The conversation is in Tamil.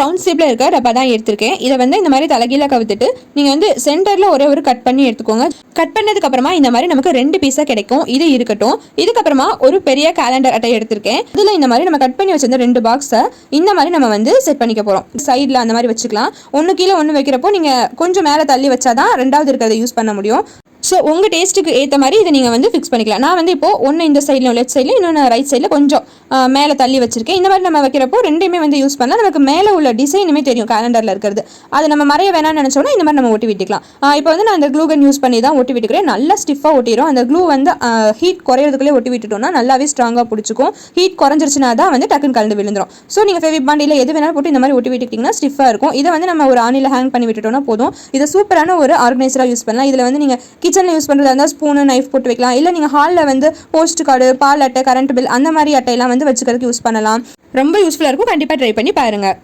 ரவுண்ட் ஷேப்பில் இருக்க டப்பா தான் எடுத்திருக்கேன். இதை வந்து இந்த மாதிரி தலகீழ கவுத்துட்டு நீங்கள் வந்து சென்டரில் ஒரே ஒரு கட் பண்ணி எடுத்துக்கோங்க. கட் பண்ணதுக்கு அப்புறமா இந்த மாதிரி நமக்கு ரெண்டு பீஸாக கிடைக்கும். இது இருக்கட்டும். இதுக்கப்புறமா ஒரு பெரிய கேலண்டர் அட்டை எடுத்திருக்கேன். இதில் இந்த மாதிரி நம்ம கட் பண்ணி வச்சிருந்த ரெண்டு பாக்ஸை இந்த மாதிரி நம்ம வந்து செட் பண்ணிக்க போகிறோம் சைடில் அந்த மாதிரி வச்சுக்கலாம். ஒன்று கீழே ஒன்று வைக்கிறப்போ நீங்கள் கொஞ்சம் மேலே தள்ளி வச்சாதான் ரெண்டாவது இருக்கிறத யூஸ் பண்ண முடியும். ஸோ உங்கள் டேஸ்ட்டுக்கு ஏற்ற மாதிரி இதை நீங்கள் வந்து ஃபிக்ஸ் பண்ணிக்கலாம். நான் வந்து இப்போது ஒன்று இந்த சைடில் லெஃப்ட் சைடில் இன்னொன்று ரைட் சைடில் கொஞ்சம் மேலே தள்ளி வச்சிருக்கேன். இந்த மாதிரி நம்ம வைக்கிறப்போ ரெண்டுமே வந்து யூஸ் பண்ணால் நமக்கு மேலே உள்ள டிசைனுமே தெரியும் கேலண்டரில் இருக்கிறது. அது நம்ம மறைய வேணாம்னு நினச்சோன்னா இந்த மாதிரி நம்ம ஒட்டி விட்டுக்கலாம். இப்போ வந்து நான் அந்த க்ளூகன் யூஸ் பண்ணி தான் ஒட்டி விட்டுக்கிறேன். நல்லா ஸ்டிஃபாக ஒட்டிடும் அந்த க்ளூ வந்து ஹீட் குறையிறதுக்குள்ளே ஒட்டி விட்டுட்டோம்னா நல்லாவே ஸ்ட்ராங்காக பிடிச்சிக்கும். ஹீட் குறைஞ்சிருச்சுனா தான் வந்து டக்குன்னு கலந்து விழுந்துரும். ஸோ நீங்கள் ஃபெவி பாண்டியில் எது வேணாலும் போட்டு இந்த மாதிரி ஒட்டி விட்டுக்கிட்டிங்கன்னா ஸ்டிஃபாக இருக்கும். இதை வந்து நம்ம ஒரு ஆணியில் ஹேங் பண்ணி விட்டுட்டோம்னா போதும். இதை சூப்பரான ஒரு ஆர்கனைசராக யூஸ் பண்ணலாம். இதில் வந்து நீங்கள் கிச்சனில் யூஸ் பண்ணுறதா இருந்தால் ஸ்பூனு நைஃப் போட்டு வைக்கலாம். இல்லை நீங்கள் ஹாலில் வந்து போஸ்ட் கார்டு பால் அட்டை கரண்ட் பில் அந்த மாதிரி அட்டையெல்லாம் வந்து வச்சுக்கிறதுக்கு யூஸ் பண்ணலாம். ரொம்ப யூஸ்ஃபுல்லாக இருக்கும். கண்டிப்பாக ட்ரை பண்ணி பாருங்கள்